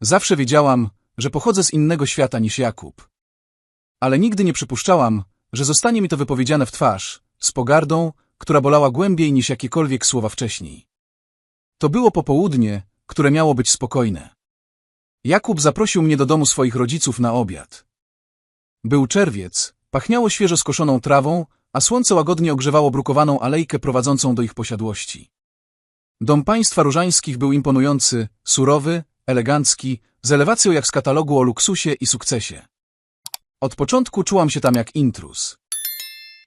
Zawsze wiedziałam, że pochodzę z innego świata niż Jakub. Ale nigdy nie przypuszczałam, że zostanie mi to wypowiedziane w twarz, z pogardą, która bolała głębiej niż jakiekolwiek słowa wcześniej. To było popołudnie, które miało być spokojne. Jakub zaprosił mnie do domu swoich rodziców na obiad. Był czerwiec, pachniało świeżo skoszoną trawą, a słońce łagodnie ogrzewało brukowaną alejkę prowadzącą do ich posiadłości. Dom państwa różańskich był imponujący, surowy, elegancki, z elewacją jak z katalogu o luksusie i sukcesie. Od początku czułam się tam jak intruz.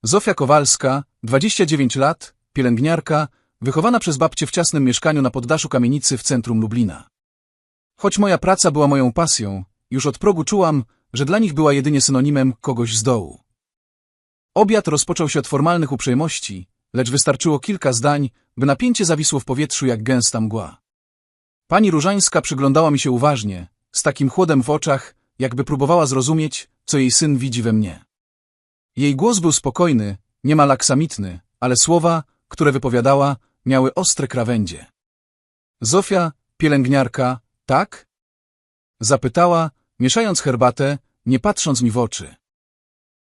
Zofia Kowalska, 29 lat, pielęgniarka, wychowana przez babcię w ciasnym mieszkaniu na poddaszu kamienicy w centrum Lublina. Choć moja praca była moją pasją, już od progu czułam, że dla nich była jedynie synonimem kogoś z dołu. Obiad rozpoczął się od formalnych uprzejmości, lecz wystarczyło kilka zdań, by napięcie zawisło w powietrzu jak gęsta mgła. Pani Różańska przyglądała mi się uważnie, z takim chłodem w oczach, jakby próbowała zrozumieć, co jej syn widzi we mnie. Jej głos był spokojny, niemal aksamitny, ale słowa, które wypowiadała, miały ostre krawędzie. Zofia, pielęgniarka, tak? Zapytała, mieszając herbatę, nie patrząc mi w oczy.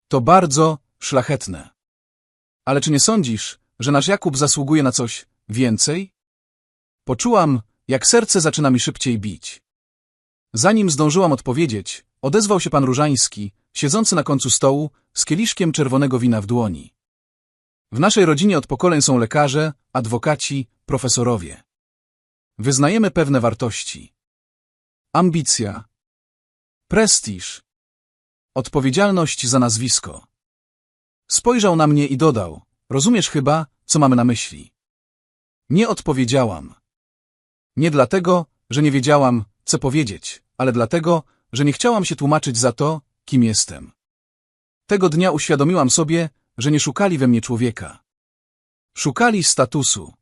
To bardzo szlachetne. Ale czy nie sądzisz, że nasz Jakub zasługuje na coś więcej? Poczułam, jak serce zaczyna mi szybciej bić. Zanim zdążyłam odpowiedzieć, odezwał się pan Różański, siedzący na końcu stołu, z kieliszkiem czerwonego wina w dłoni. W naszej rodzinie od pokoleń są lekarze, adwokaci, profesorowie. Wyznajemy pewne wartości. Ambicja. Prestiż. Odpowiedzialność za nazwisko. Spojrzał na mnie i dodał, rozumiesz chyba, co mamy na myśli. Nie odpowiedziałam. Nie dlatego, że nie wiedziałam, co powiedzieć, ale dlatego, że nie chciałam się tłumaczyć za to, kim jestem. Tego dnia uświadomiłam sobie, że nie szukali we mnie człowieka. Szukali statusu.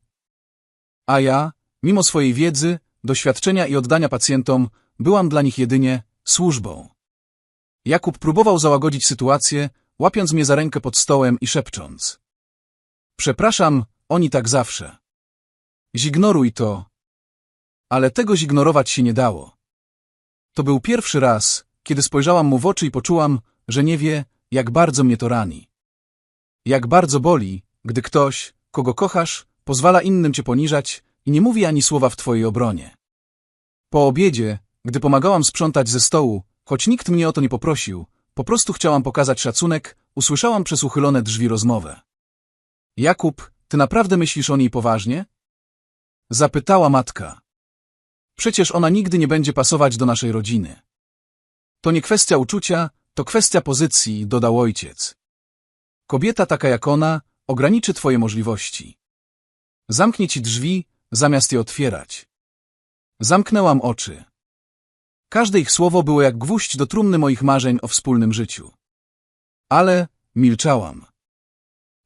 A ja, mimo swojej wiedzy, doświadczenia i oddania pacjentom, byłam dla nich jedynie służbą. Jakub próbował załagodzić sytuację, łapiąc mnie za rękę pod stołem i szepcząc. Przepraszam, oni tak zawsze. Zignoruj to. Ale tego zignorować się nie dało. To był pierwszy raz, kiedy spojrzałam mu w oczy i poczułam, że nie wie, jak bardzo mnie to rani. Jak bardzo boli, gdy ktoś, kogo kochasz, pozwala innym cię poniżać i nie mówi ani słowa w twojej obronie. Po obiedzie, gdy pomagałam sprzątać ze stołu, choć nikt mnie o to nie poprosił, po prostu chciałam pokazać szacunek, usłyszałam przez uchylone drzwi rozmowę. Jakub, ty naprawdę myślisz o niej poważnie? Zapytała matka. Przecież ona nigdy nie będzie pasować do naszej rodziny. To nie kwestia uczucia, to kwestia pozycji, dodał ojciec. Kobieta taka jak ona ograniczy twoje możliwości. Zamknie ci drzwi, zamiast je otwierać. Zamknęłam oczy. Każde ich słowo było jak gwóźdź do trumny moich marzeń o wspólnym życiu. Ale milczałam.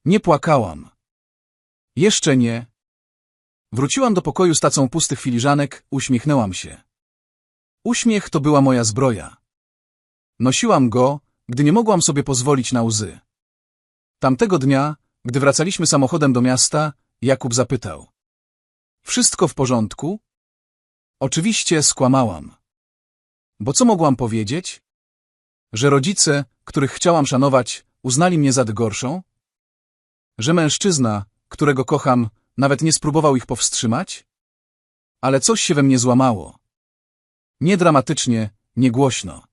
Nie płakałam. Jeszcze nie. Wróciłam do pokoju z tacą pustych filiżanek, uśmiechnęłam się. Uśmiech to była moja zbroja. Nosiłam go, gdy nie mogłam sobie pozwolić na łzy. Tamtego dnia, gdy wracaliśmy samochodem do miasta, Jakub zapytał. Wszystko w porządku? Oczywiście skłamałam. Bo co mogłam powiedzieć? Że rodzice, których chciałam szanować, uznali mnie za gorszą? Że mężczyzna, którego kocham, nawet nie spróbował ich powstrzymać? Ale coś się we mnie złamało. Nie dramatycznie, nie głośno.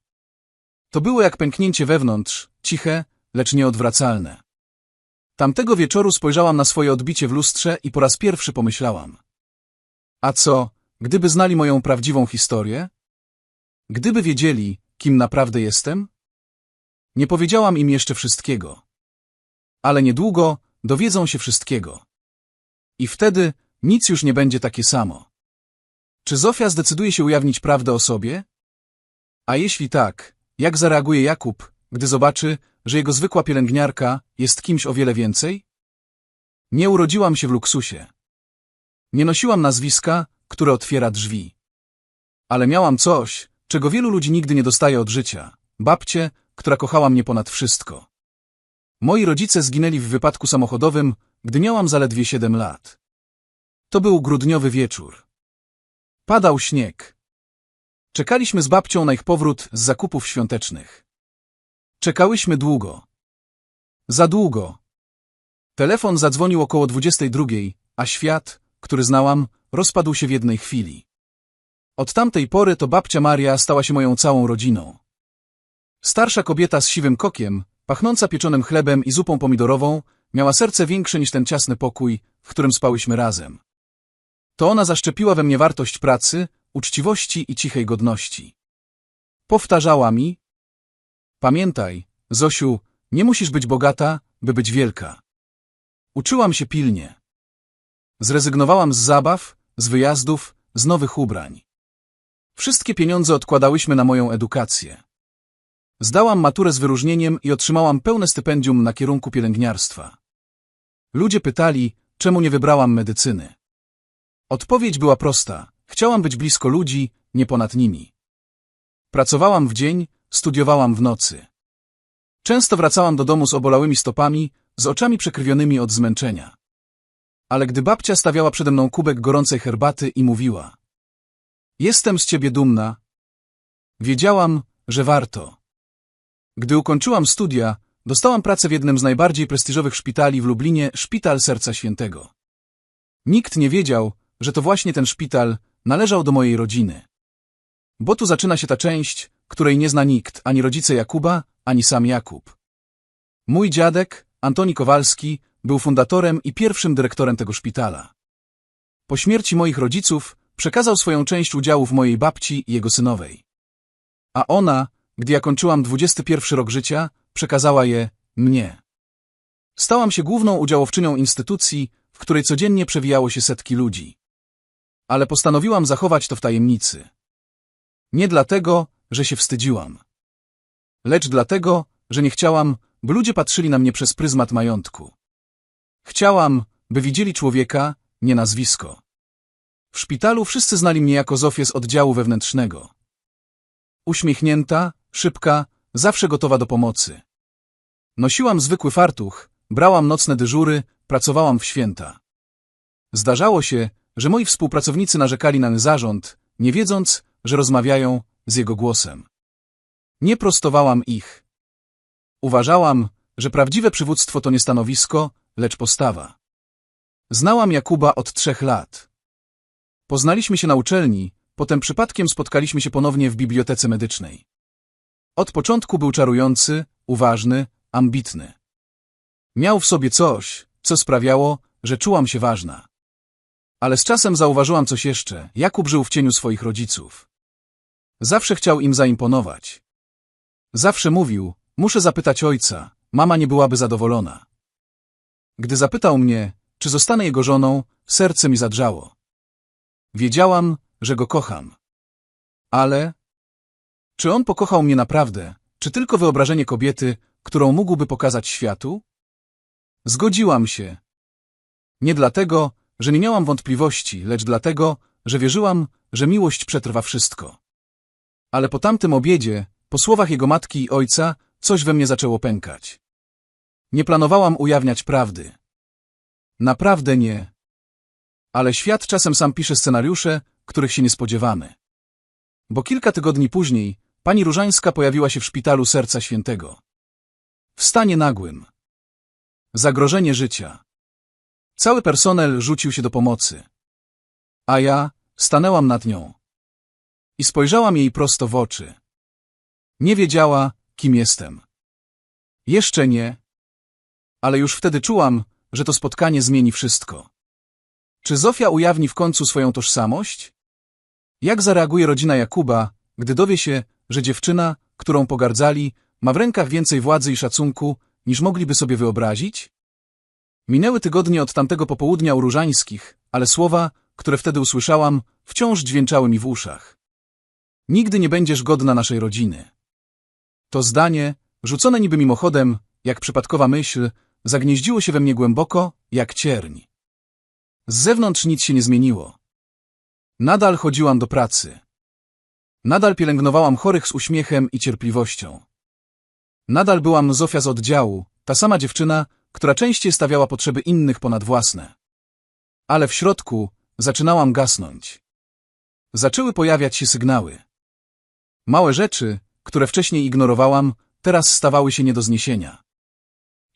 To było jak pęknięcie wewnątrz, ciche, lecz nieodwracalne. Tamtego wieczoru spojrzałam na swoje odbicie w lustrze i po raz pierwszy pomyślałam. A co, gdyby znali moją prawdziwą historię? Gdyby wiedzieli, kim naprawdę jestem? Nie powiedziałam im jeszcze wszystkiego. Ale niedługo dowiedzą się wszystkiego. I wtedy nic już nie będzie takie samo. Czy Zofia zdecyduje się ujawnić prawdę o sobie? A jeśli tak, jak zareaguje Jakub, gdy zobaczy, że jego zwykła pielęgniarka jest kimś o wiele więcej? Nie urodziłam się w luksusie. Nie nosiłam nazwiska, które otwiera drzwi. Ale miałam coś, czego wielu ludzi nigdy nie dostaje od życia. Babcię, która kochała mnie ponad wszystko. Moi rodzice zginęli w wypadku samochodowym, gdy miałam zaledwie siedem lat. To był grudniowy wieczór. Padał śnieg. Czekaliśmy z babcią na ich powrót z zakupów świątecznych. Czekałyśmy długo. Za długo. Telefon zadzwonił około 22, a świat, który znałam, rozpadł się w jednej chwili. Od tamtej pory to babcia Maria stała się moją całą rodziną. Starsza kobieta z siwym kokiem, pachnąca pieczonym chlebem i zupą pomidorową, miała serce większe niż ten ciasny pokój, w którym spałyśmy razem. To ona zaszczepiła we mnie wartość pracy, uczciwości i cichej godności. Powtarzała mi, pamiętaj, Zosiu, nie musisz być bogata, by być wielka. Uczyłam się pilnie. Zrezygnowałam z zabaw, z wyjazdów, z nowych ubrań. Wszystkie pieniądze odkładałyśmy na moją edukację. Zdałam maturę z wyróżnieniem i otrzymałam pełne stypendium na kierunku pielęgniarstwa. Ludzie pytali, czemu nie wybrałam medycyny. Odpowiedź była prosta. Chciałam być blisko ludzi, nie ponad nimi. Pracowałam w dzień, studiowałam w nocy. Często wracałam do domu z obolałymi stopami, z oczami przekrwionymi od zmęczenia. Ale gdy babcia stawiała przede mną kubek gorącej herbaty i mówiła Jestem z ciebie dumna, wiedziałam, że warto. Gdy ukończyłam studia, dostałam pracę w jednym z najbardziej prestiżowych szpitali w Lublinie, Szpital Serca Świętego. Nikt nie wiedział, że to właśnie ten szpital należał do mojej rodziny. Bo tu zaczyna się ta część, której nie zna nikt, ani rodzice Jakuba, ani sam Jakub. Mój dziadek, Antoni Kowalski, był fundatorem i pierwszym dyrektorem tego szpitala. Po śmierci moich rodziców przekazał swoją część udziałów mojej babci i jego synowej. A ona, gdy ja kończyłam 21 rok życia, przekazała je mnie. Stałam się główną udziałowczynią instytucji, w której codziennie przewijało się setki ludzi. Ale postanowiłam zachować to w tajemnicy. Nie dlatego, że się wstydziłam. Lecz dlatego, że nie chciałam, by ludzie patrzyli na mnie przez pryzmat majątku. Chciałam, by widzieli człowieka, nie nazwisko. W szpitalu wszyscy znali mnie jako Zofię z oddziału wewnętrznego. Uśmiechnięta, szybka, zawsze gotowa do pomocy. Nosiłam zwykły fartuch, brałam nocne dyżury, pracowałam w święta. Zdarzało się, że moi współpracownicy narzekali na zarząd, nie wiedząc, że rozmawiają z jego głosem. Nie prostowałam ich. Uważałam, że prawdziwe przywództwo to nie stanowisko, lecz postawa. Znałam Jakuba od trzech lat. Poznaliśmy się na uczelni, potem przypadkiem spotkaliśmy się ponownie w bibliotece medycznej. Od początku był czarujący, uważny, ambitny. Miał w sobie coś, co sprawiało, że czułam się ważna. Ale z czasem zauważyłam coś jeszcze. Jakub żył w cieniu swoich rodziców. Zawsze chciał im zaimponować. Zawsze mówił, muszę zapytać ojca, mama nie byłaby zadowolona. Gdy zapytał mnie, czy zostanę jego żoną, serce mi zadrżało. Wiedziałam, że go kocham. Ale... Czy on pokochał mnie naprawdę, czy tylko wyobrażenie kobiety, którą mógłby pokazać światu? Zgodziłam się. Nie dlatego, że nie miałam wątpliwości, lecz dlatego, że wierzyłam, że miłość przetrwa wszystko. Ale po tamtym obiedzie, po słowach jego matki i ojca, coś we mnie zaczęło pękać. Nie planowałam ujawniać prawdy. Naprawdę nie. Ale świat czasem sam pisze scenariusze, których się nie spodziewamy. Bo kilka tygodni później pani Różańska pojawiła się w szpitalu Serca Świętego. W stanie nagłym. Zagrożenie życia. Cały personel rzucił się do pomocy. A ja stanęłam nad nią. I spojrzałam jej prosto w oczy. Nie wiedziała, kim jestem. Jeszcze nie. Ale już wtedy czułam, że to spotkanie zmieni wszystko. Czy Zofia ujawni w końcu swoją tożsamość? Jak zareaguje rodzina Jakuba, gdy dowie się, że dziewczyna, którą pogardzali, ma w rękach więcej władzy i szacunku, niż mogliby sobie wyobrazić? Minęły tygodnie od tamtego popołudnia u Różańskich, ale słowa, które wtedy usłyszałam, wciąż dźwięczały mi w uszach. Nigdy nie będziesz godna naszej rodziny. To zdanie, rzucone niby mimochodem, jak przypadkowa myśl, zagnieździło się we mnie głęboko, jak cierń. Z zewnątrz nic się nie zmieniło. Nadal chodziłam do pracy. Nadal pielęgnowałam chorych z uśmiechem i cierpliwością. Nadal byłam Zofia z oddziału, ta sama dziewczyna, która częściej stawiała potrzeby innych ponad własne. Ale w środku zaczynałam gasnąć. Zaczęły pojawiać się sygnały. Małe rzeczy, które wcześniej ignorowałam, teraz stawały się nie do zniesienia.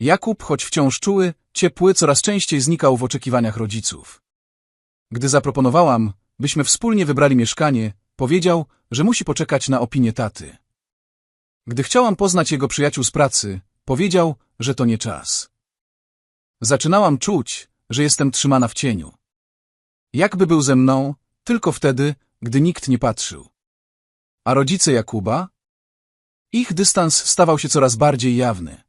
Jakub, choć wciąż czuły, ciepły, coraz częściej znikał w oczekiwaniach rodziców. Gdy zaproponowałam, byśmy wspólnie wybrali mieszkanie, powiedział, że musi poczekać na opinię taty. Gdy chciałam poznać jego przyjaciół z pracy, powiedział, że to nie czas. Zaczynałam czuć, że jestem trzymana w cieniu. Jakby był ze mną, tylko wtedy, gdy nikt nie patrzył. A rodzice Jakuba? Ich dystans stawał się coraz bardziej jawny.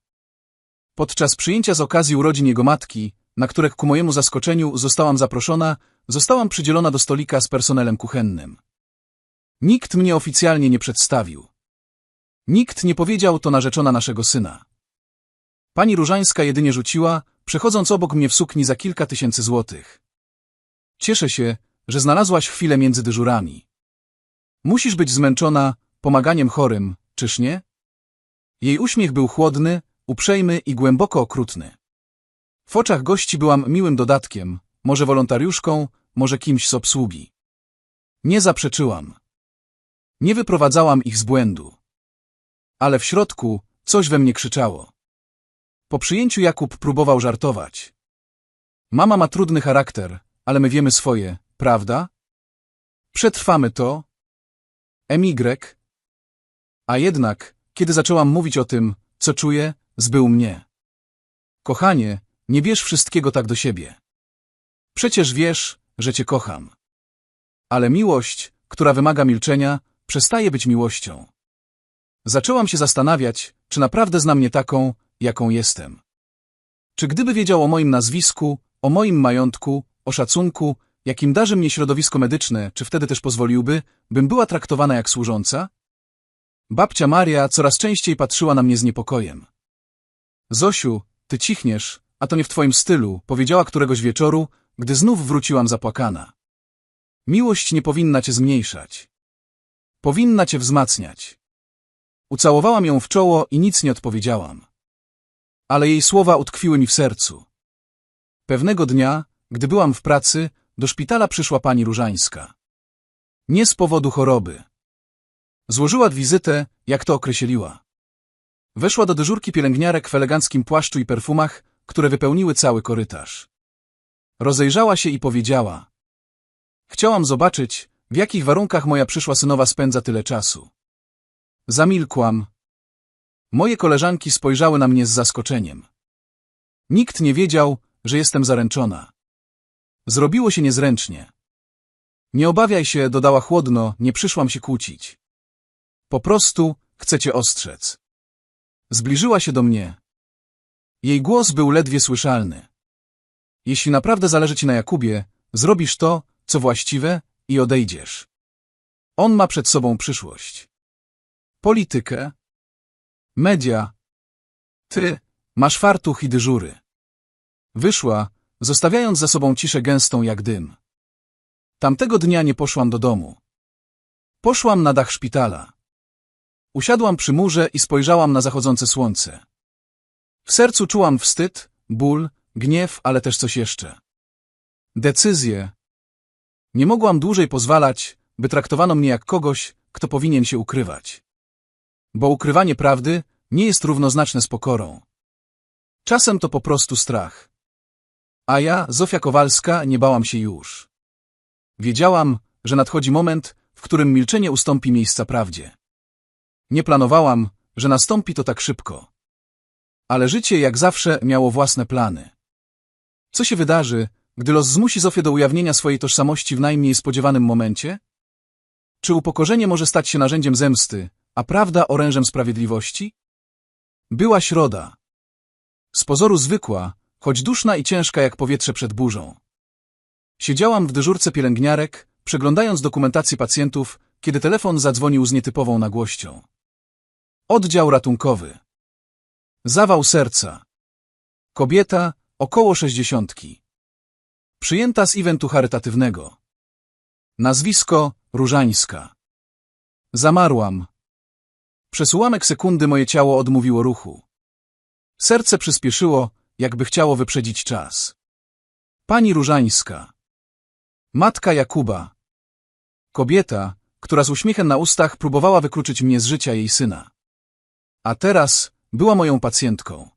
Podczas przyjęcia z okazji urodzin jego matki, na które ku mojemu zaskoczeniu zostałam zaproszona, zostałam przydzielona do stolika z personelem kuchennym. Nikt mnie oficjalnie nie przedstawił. Nikt nie powiedział to narzeczona naszego syna. Pani Różańska jedynie rzuciła, przechodząc obok mnie w sukni za kilka tysięcy złotych. Cieszę się, że znalazłaś chwilę między dyżurami. Musisz być zmęczona pomaganiem chorym, czyż nie? Jej uśmiech był chłodny, uprzejmy i głęboko okrutny. W oczach gości byłam miłym dodatkiem, może wolontariuszką, może kimś z obsługi. Nie zaprzeczyłam. Nie wyprowadzałam ich z błędu. Ale w środku coś we mnie krzyczało. Po przyjęciu Jakub próbował żartować. Mama ma trudny charakter, ale my wiemy swoje, prawda? Przetrwamy to. MY. A jednak, kiedy zaczęłam mówić o tym, co czuję, zbył mnie. Kochanie, nie bierz wszystkiego tak do siebie. Przecież wiesz, że cię kocham. Ale miłość, która wymaga milczenia, przestaje być miłością. Zaczęłam się zastanawiać, czy naprawdę zna mnie taką, jaką jestem. Czy gdyby wiedział o moim nazwisku, o moim majątku, o szacunku, jakim darzy mnie środowisko medyczne, czy wtedy też pozwoliłby, bym była traktowana jak służąca? Babcia Maria coraz częściej patrzyła na mnie z niepokojem. Zosiu, ty cichniesz, a to nie w twoim stylu, powiedziała któregoś wieczoru, gdy znów wróciłam zapłakana. Miłość nie powinna cię zmniejszać. Powinna cię wzmacniać. Ucałowałam ją w czoło i nic nie odpowiedziałam. Ale jej słowa utkwiły mi w sercu. Pewnego dnia, gdy byłam w pracy, do szpitala przyszła pani Różańska. Nie z powodu choroby. Złożyła wizytę, jak to określiła. Weszła do dyżurki pielęgniarek w eleganckim płaszczu i perfumach, które wypełniły cały korytarz. Rozejrzała się i powiedziała. Chciałam zobaczyć, w jakich warunkach moja przyszła synowa spędza tyle czasu. Zamilkłam. Moje koleżanki spojrzały na mnie z zaskoczeniem. Nikt nie wiedział, że jestem zaręczona. Zrobiło się niezręcznie. Nie obawiaj się, dodała chłodno, nie przyszłam się kłócić. Po prostu chcę cię ostrzec. Zbliżyła się do mnie. Jej głos był ledwie słyszalny. Jeśli naprawdę zależy ci na Jakubie, zrobisz to, co właściwe i odejdziesz. On ma przed sobą przyszłość. Politykę. Media. Ty masz fartuch i dyżury. Wyszła, zostawiając za sobą ciszę gęstą jak dym. Tamtego dnia nie poszłam do domu. Poszłam na dach szpitala. Usiadłam przy murze i spojrzałam na zachodzące słońce. W sercu czułam wstyd, ból, gniew, ale też coś jeszcze. Decyzję. Nie mogłam dłużej pozwalać, by traktowano mnie jak kogoś, kto powinien się ukrywać. Bo ukrywanie prawdy nie jest równoznaczne z pokorą. Czasem to po prostu strach. A ja, Zofia Kowalska, nie bałam się już. Wiedziałam, że nadchodzi moment, w którym milczenie ustąpi miejsca prawdzie. Nie planowałam, że nastąpi to tak szybko. Ale życie, jak zawsze, miało własne plany. Co się wydarzy, gdy los zmusi Zofię do ujawnienia swojej tożsamości w najmniej spodziewanym momencie? Czy upokorzenie może stać się narzędziem zemsty, a prawda orężem sprawiedliwości? Była środa. Z pozoru zwykła, choć duszna i ciężka jak powietrze przed burzą. Siedziałam w dyżurce pielęgniarek, przeglądając dokumentację pacjentów, kiedy telefon zadzwonił z nietypową nagłością. Oddział ratunkowy. Zawał serca. Kobieta, około sześćdziesiątki. Przyjęta z eventu charytatywnego. Nazwisko Różańska. Zamarłam. Przez ułamek sekundy moje ciało odmówiło ruchu. Serce przyspieszyło, jakby chciało wyprzedzić czas. Pani Różańska. Matka Jakuba. Kobieta, która z uśmiechem na ustach próbowała wykluczyć mnie z życia jej syna. A teraz była moją pacjentką.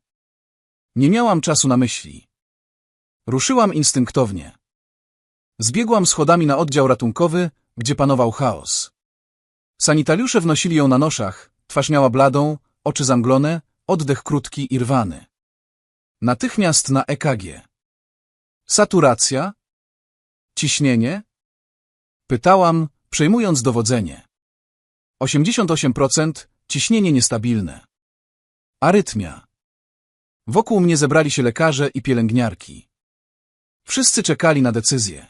Nie miałam czasu na myśli. Ruszyłam instynktownie. Zbiegłam schodami na oddział ratunkowy, gdzie panował chaos. Sanitariusze wnosili ją na noszach, twarz miała bladą, oczy zamglone, oddech krótki i rwany. Natychmiast na EKG. Saturacja? Ciśnienie? Pytałam, przejmując dowodzenie. 88% ciśnienie niestabilne. Arytmia. Wokół mnie zebrali się lekarze i pielęgniarki. Wszyscy czekali na decyzję.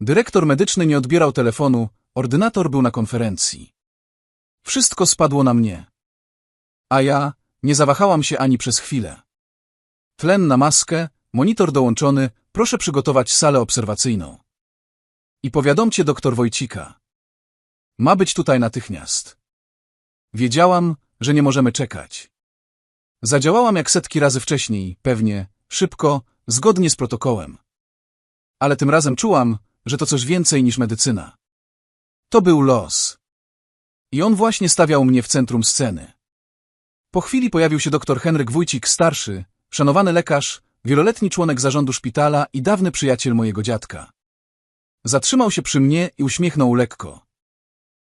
Dyrektor medyczny nie odbierał telefonu, ordynator był na konferencji. Wszystko spadło na mnie. A ja nie zawahałam się ani przez chwilę. Tlen na maskę, monitor dołączony, proszę przygotować salę obserwacyjną. I powiadomcie doktor Wojcika. Ma być tutaj natychmiast. Wiedziałam, że nie możemy czekać. Zadziałałam jak setki razy wcześniej, pewnie, szybko, zgodnie z protokołem. Ale tym razem czułam, że to coś więcej niż medycyna. To był los. I on właśnie stawiał mnie w centrum sceny. Po chwili pojawił się doktor Henryk Wójcik starszy, szanowany lekarz, wieloletni członek zarządu szpitala i dawny przyjaciel mojego dziadka. Zatrzymał się przy mnie i uśmiechnął lekko.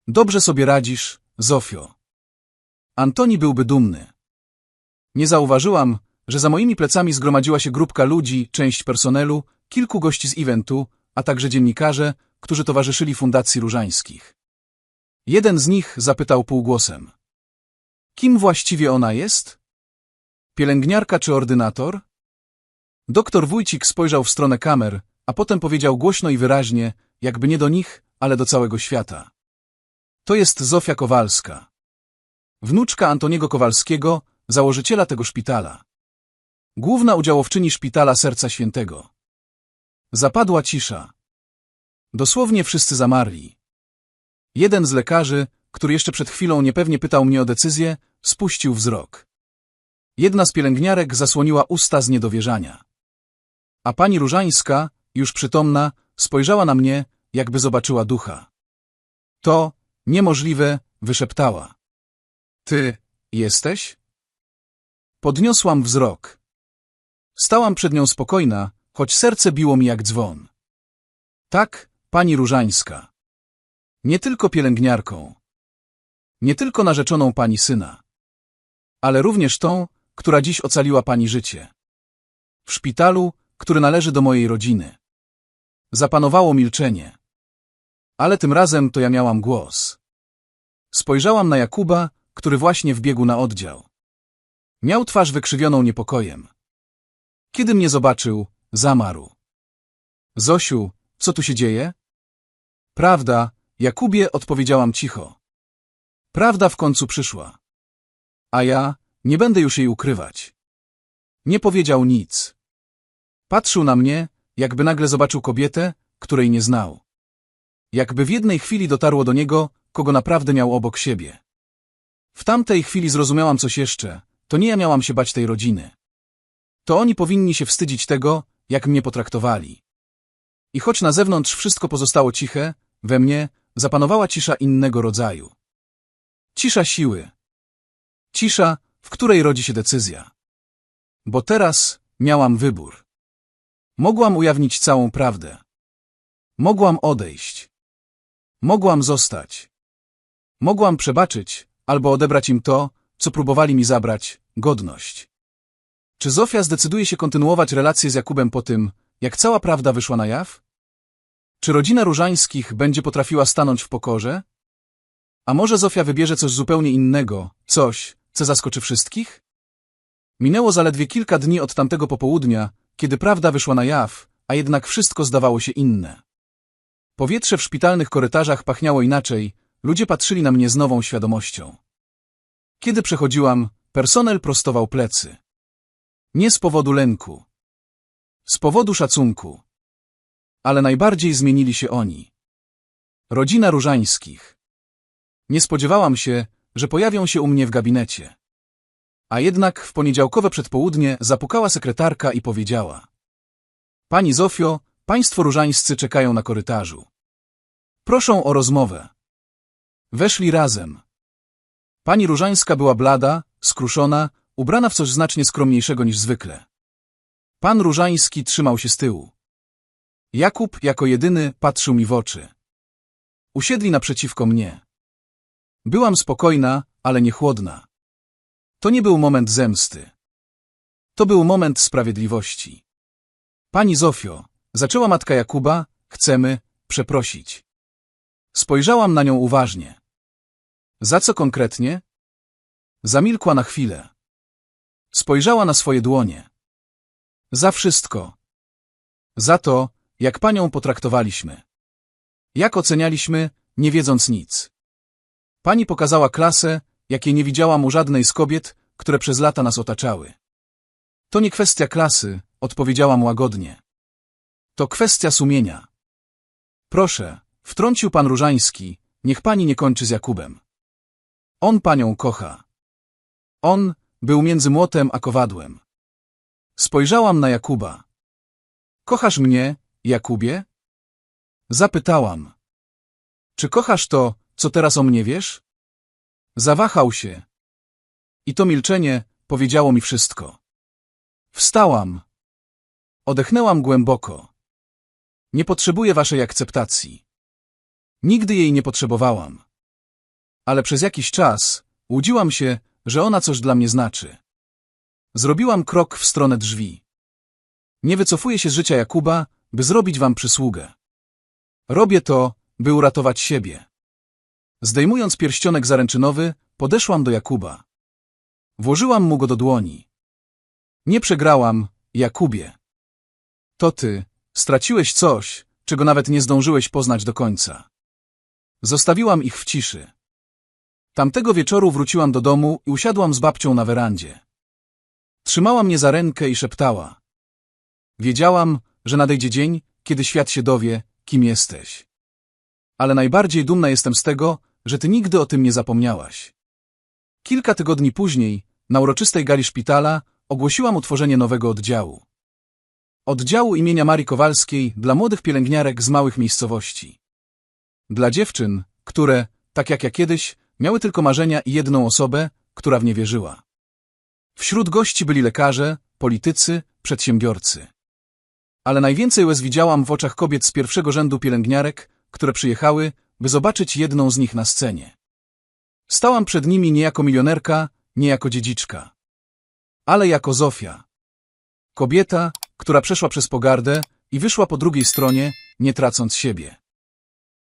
Dobrze sobie radzisz, Zofio. Antoni byłby dumny. Nie zauważyłam, że za moimi plecami zgromadziła się grupka ludzi, część personelu, kilku gości z eventu, a także dziennikarze, którzy towarzyszyli Fundacji Różańskich. Jeden z nich zapytał półgłosem. Kim właściwie ona jest? Pielęgniarka czy ordynator? Doktor Wójcik spojrzał w stronę kamer, a potem powiedział głośno i wyraźnie, jakby nie do nich, ale do całego świata. To jest Zofia Kowalska. Wnuczka Antoniego Kowalskiego, założyciela tego szpitala. Główna udziałowczyni szpitala Serca Świętego. Zapadła cisza. Dosłownie wszyscy zamarli. Jeden z lekarzy, który jeszcze przed chwilą niepewnie pytał mnie o decyzję, spuścił wzrok. Jedna z pielęgniarek zasłoniła usta z niedowierzania. A pani Różańska, już przytomna, spojrzała na mnie, jakby zobaczyła ducha. To niemożliwe, wyszeptała. Ty jesteś? Podniosłam wzrok. Stałam przed nią spokojna, choć serce biło mi jak dzwon. Tak, pani Różańska. Nie tylko pielęgniarką. Nie tylko narzeczoną pani syna. Ale również tą, która dziś ocaliła pani życie. W szpitalu, który należy do mojej rodziny. Zapanowało milczenie. Ale tym razem to ja miałam głos. Spojrzałam na Jakuba, który właśnie wbiegł na oddział. Miał twarz wykrzywioną niepokojem. Kiedy mnie zobaczył, zamarł. Zosiu, co tu się dzieje? Prawda, Jakubie odpowiedziałam cicho. Prawda w końcu przyszła. A ja nie będę już jej ukrywać. Nie powiedział nic. Patrzył na mnie, jakby nagle zobaczył kobietę, której nie znał. Jakby w jednej chwili dotarło do niego, kogo naprawdę miał obok siebie. W tamtej chwili zrozumiałam coś jeszcze, to nie ja miałam się bać tej rodziny. To oni powinni się wstydzić tego, jak mnie potraktowali. I choć na zewnątrz wszystko pozostało ciche, we mnie zapanowała cisza innego rodzaju. Cisza siły. Cisza, w której rodzi się decyzja. Bo teraz miałam wybór. Mogłam ujawnić całą prawdę. Mogłam odejść. Mogłam zostać. Mogłam przebaczyć, albo odebrać im to, co próbowali mi zabrać, godność. Czy Zofia zdecyduje się kontynuować relacje z Jakubem po tym, jak cała prawda wyszła na jaw? Czy rodzina Różańskich będzie potrafiła stanąć w pokorze? A może Zofia wybierze coś zupełnie innego, coś, co zaskoczy wszystkich? Minęło zaledwie kilka dni od tamtego popołudnia, kiedy prawda wyszła na jaw, a jednak wszystko zdawało się inne. Powietrze w szpitalnych korytarzach pachniało inaczej, ludzie patrzyli na mnie z nową świadomością. Kiedy przechodziłam, personel prostował plecy. Nie z powodu lęku. Z powodu szacunku. Ale najbardziej zmienili się oni. Rodzina Różańskich. Nie spodziewałam się, że pojawią się u mnie w gabinecie. A jednak w poniedziałkowe przedpołudnie zapukała sekretarka i powiedziała. Pani Zofio, państwo różańscy czekają na korytarzu. Proszą o rozmowę. Weszli razem. Pani Różańska była blada, skruszona, ubrana w coś znacznie skromniejszego niż zwykle. Pan Różański trzymał się z tyłu. Jakub jako jedyny patrzył mi w oczy. Usiedli naprzeciwko mnie. Byłam spokojna, ale nie chłodna. To nie był moment zemsty. To był moment sprawiedliwości. Pani Zofio, zaczęła matka Jakuba, chcemy przeprosić. Spojrzałam na nią uważnie. Za co konkretnie? Zamilkła na chwilę. Spojrzała na swoje dłonie. Za wszystko. Za to, jak panią potraktowaliśmy. Jak ocenialiśmy, nie wiedząc nic. Pani pokazała klasę, jakiej nie widziałam u żadnej z kobiet, które przez lata nas otaczały. To nie kwestia klasy, odpowiedziałam łagodnie. To kwestia sumienia. Proszę, wtrącił pan Różański, niech pani nie kończy z Jakubem. On panią kocha. On był między młotem a kowadłem. Spojrzałam na Jakuba. Kochasz mnie, Jakubie? Zapytałam. Czy kochasz to, co teraz o mnie wiesz? Zawahał się. I to milczenie powiedziało mi wszystko. Wstałam. Odechnęłam głęboko. Nie potrzebuję waszej akceptacji. Nigdy jej nie potrzebowałam. Ale przez jakiś czas łudziłam się, że ona coś dla mnie znaczy. Zrobiłam krok w stronę drzwi. Nie wycofuję się z życia Jakuba, by zrobić wam przysługę. Robię to, by uratować siebie. Zdejmując pierścionek zaręczynowy, podeszłam do Jakuba. Włożyłam mu go do dłoni. Nie przegrałam, Jakubie. To ty straciłeś coś, czego nawet nie zdążyłeś poznać do końca. Zostawiłam ich w ciszy. Tamtego wieczoru wróciłam do domu i usiadłam z babcią na werandzie. Trzymała mnie za rękę i szeptała. Wiedziałam, że nadejdzie dzień, kiedy świat się dowie, kim jesteś. Ale najbardziej dumna jestem z tego, że ty nigdy o tym nie zapomniałaś. Kilka tygodni później, na uroczystej gali szpitala, ogłosiłam utworzenie nowego oddziału. Oddziału imienia Marii Kowalskiej dla młodych pielęgniarek z małych miejscowości. Dla dziewczyn, które, tak jak ja kiedyś, miały tylko marzenia i jedną osobę, która w nie wierzyła. Wśród gości byli lekarze, politycy, przedsiębiorcy. Ale najwięcej łez widziałam w oczach kobiet z pierwszego rzędu pielęgniarek, które przyjechały, by zobaczyć jedną z nich na scenie. Stałam przed nimi nie jako milionerka, nie jako dziedziczka, ale jako Zofia. Kobieta, która przeszła przez pogardę i wyszła po drugiej stronie, nie tracąc siebie.